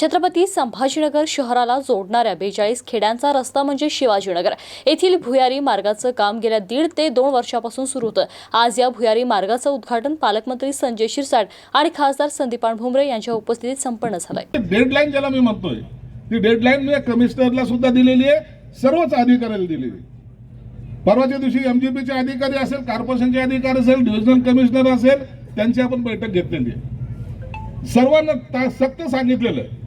छत्रपती संभाजीनगर शहराला जोडणाऱ्या बेचाळीस खेड्यांचा रस्ता म्हणजे शिवाजीनगर. येथील भुयारी मार्गाचं काम गेल्या दीड ते दोन वर्षापासून सुरू होतं. आज या भुयारी मार्गाचं उद्घाटन पालकमंत्री संजय शिरसाट आणि खासदार संदीपान भुमरे यांच्या उपस्थितीत संपन्न झालंय. डेडलाईन ज्याला मी म्हणतोय ती डेडलाईन मी कमिशनरला सुद्धा दिलेली आहे सर्वच अधिकाऱ्याला दिलेली परवाच्या दिवशी एमजीपीचे अधिकारी असेल कॉर्पोरेशनचे अधिकारी असेल डिव्हिजनल कमिशनर असेल त्यांची आपण बैठक घेतलेली आहे. सर्वांना सक्त सांगितलेलं आहे.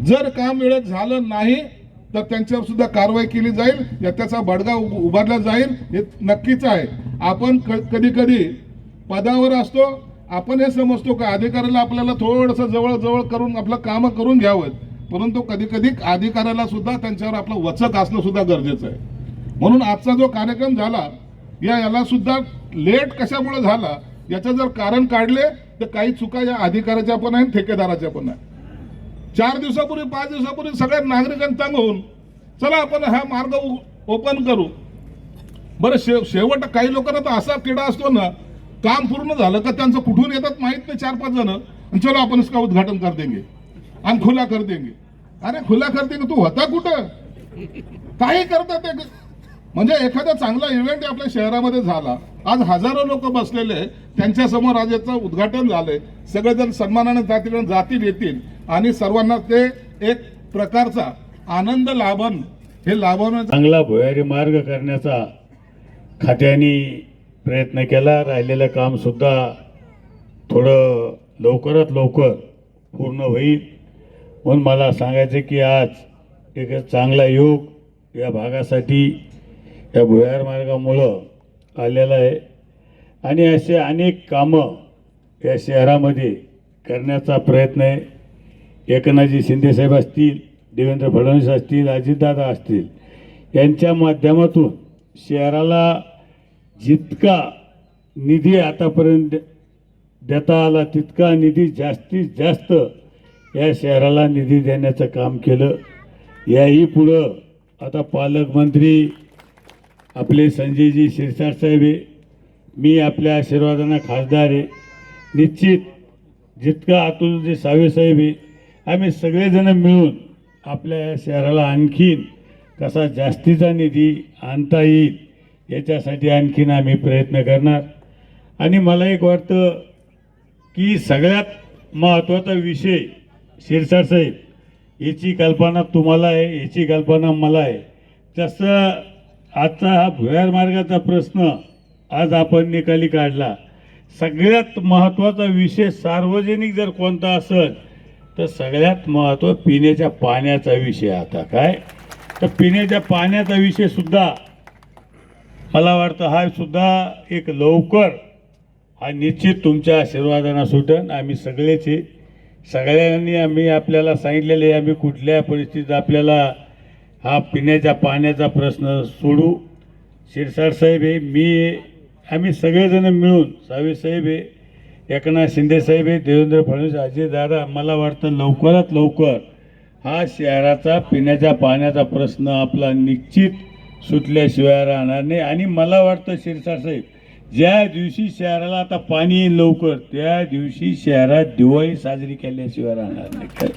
जर काम वेळेत झालं नाही तर त्यांच्यावर सुद्धा कारवाई केली जाईल या त्याचा बडगा उभारला जाईल हे नक्कीच आहे. आपण कधी कधी पदावर असतो आपण हे समजतो का अधिकाऱ्याला आपल्याला थोडंसं जवळजवळ करून आपलं कामं करून घ्यावं. परंतु कधी कधी अधिकाऱ्याला सुद्धा त्यांच्यावर आपलं वचक असणं सुद्धा गरजेचं आहे. म्हणून आजचा जो कार्यक्रम झाला या याला सुद्धा लेट कशामुळे झाला याचं जर कारण काढले तर काही चुका या अधिकाऱ्याच्या पण आहे ठेकेदाराच्या पण आहे चार दिवसापूर्वी पाच दिवसापूर्वी सगळ्या नागरिकांनी तंग होऊन चला आपण हा मार्ग ओपन करू. बरं शे शेवट काही लोकांना तर असा किडा असतो ना काम पूर्ण झालं का त्यांचं कुठून येतात माहीत नाही चार पाच जण. आणि चलो आपण इसका उद्घाटन कर देंगे. आणि खुला कर देंगे. अरे खुला कर देंगे. तू होता कुठं? काही करतात ते म्हणजे एखादा चांगला इव्हेंट आपल्या शहरामध्ये झाला. आज हजारो लोक बसलेले त्यांच्यासमोर त्यांच्या आज याचं उद्घाटन झालंय. सगळेजण सन्मानाने जातील जातील येतील. आणि सर्वांना ते एक प्रकारचा आनंद लाभन हे लाभवण्याचा चांगला भुयारी मार्ग करण्याचा खात्याने प्रयत्न केला. राहिलेलं कामसुद्धा थोडं लवकरात लवकर पूर्ण होईल. म्हणून मला सांगायचं की आज एक चांगला योग या भागासाठी या भुयार मार्गामुळं आलेला आहे. आणि असे अनेक कामं या शहरामध्ये करण्याचा प्रयत्न आहे. एकनाथजी शिंदेसाहेब असतील देवेंद्र फडणवीस असतील अजितदादा असतील यांच्या माध्यमातून शहराला जितका निधी आतापर्यंत देता आला तितका निधी जास्तीत जास्त या शहराला निधी देण्याचं काम केलं. याही पुढं आता पालकमंत्री आपले संजयजी शिरसाट साहेब आहे मी आपल्या आशीर्वादांना खासदार आहे. निश्चित जितका अतुलजी जे साहेब आहे आम्ही सगळेजण मिळून आपल्या या शहराला आणखीन कसा जास्तीचा निधी आणता येईल याच्यासाठी आणखीन आम्ही प्रयत्न करणार. आणि मला एक वाटतं की सगळ्यात महत्त्वाचा विषय शिरसाट साहेब याची कल्पना तुम्हाला आहे याची कल्पना मला आहे. तसं आजचा हा भुयार मार्गाचा प्रश्न आज आपण निकाली काढला सगळ्यात महत्त्वाचा विषय सार्वजनिक जर कोणता असेल तर सगळ्यात महत्त्व पिण्याच्या पाण्याचा विषय आता काय? तर पिण्याच्या पाण्याचा विषय सुद्धा मला वाटतं हा सुद्धा एक लवकर हा निश्चित तुमच्या आशीर्वादांना सुटन आम्ही सगळेच सगळ्यांनी आम्ही आपल्याला सांगितलेले आम्ही कुठल्या परिस्थितीत आपल्याला हा पिण्याच्या पाण्याचा प्रश्न सोडू. शिरसाट साहेब हे मी आहे आम्ही सगळेजण मिळून सावे साहेब आहे एकनाथ शिंदेसाहेब हे देवेंद्र फडणवीस अजय दादा मला वाटतं लवकरात लवकर हा शहराचा पिण्याच्या पाण्याचा प्रश्न आपला निश्चित सुटल्याशिवाय राहणार नाही. आणि मला वाटतं शिरसाट साहेब ज्या दिवशी शहराला आता पाणी येईल लवकर त्या दिवशी शहरात दिवाळी साजरी केल्याशिवाय राहणार नाही.